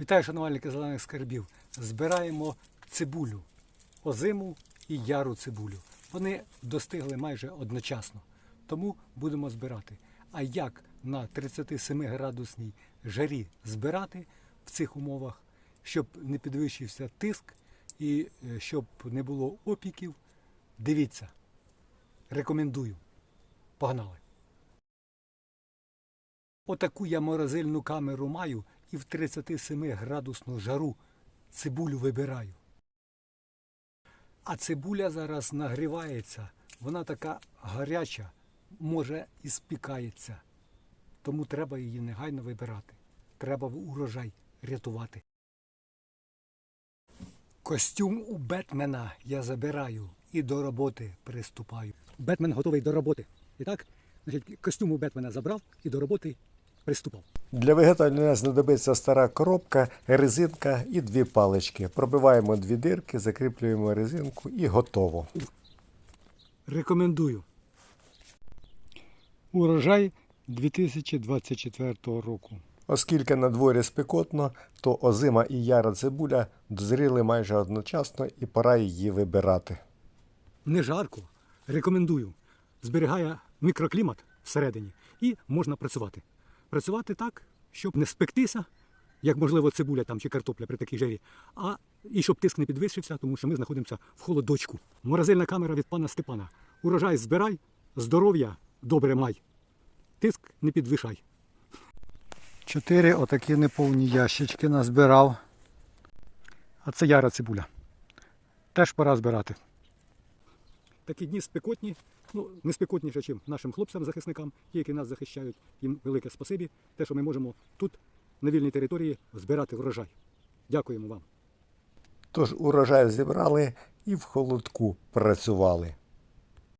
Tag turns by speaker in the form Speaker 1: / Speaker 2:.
Speaker 1: Вітаю, шанувальники зелених скарбів. Збираємо цибулю, озиму і яру цибулю. Вони достигли майже одночасно, тому будемо збирати. А як на 37 градусній жарі збирати в цих умовах, щоб не підвищився тиск і е, щоб не було опіків, дивіться. Рекомендую. Погнали! Отаку я морозильну камеру маю і в 37 градусну жару цибулю вибираю. А цибуля зараз нагрівається, вона така гаряча, може і спікається. Тому треба її негайно вибирати. Треба в урожай рятувати. Костюм у Бетмена я забираю і до роботи приступаю. Бетмен готовий до роботи. І так, значить, костюм у Бетмена забрав і до роботи приступав.
Speaker 2: Для виготовлення знадобиться стара коробка, резинка і дві палички. Пробиваємо дві дирки, закріплюємо резинку і готово.
Speaker 1: Рекомендую. Урожай 2024 року.
Speaker 2: Оскільки на дворі спекотно, то озима і яра цибуля дозріли майже одночасно і пора її вибирати.
Speaker 1: Не жарко. Рекомендую. Зберігає мікроклімат всередині і можна працювати. Працювати так, щоб не спектися, як можливо цибуля там чи картопля при такій жарі, а і щоб тиск не підвищився, тому що ми знаходимося в холодочку. Морозильна камера від пана Степана. Урожай збирай, здоров'я добре май. Тиск не підвишай. Чотири отакі неповні ящички назбирав. А це яра цибуля. Теж пора збирати. Такі дні спекотні, ну не спекотніше, ніж нашим хлопцям-захисникам, ті, які нас захищають. Їм велике спасибі, те, що ми можемо тут, на вільній території, збирати врожай. Дякуємо вам.
Speaker 2: Тож урожай зібрали і в холодку працювали.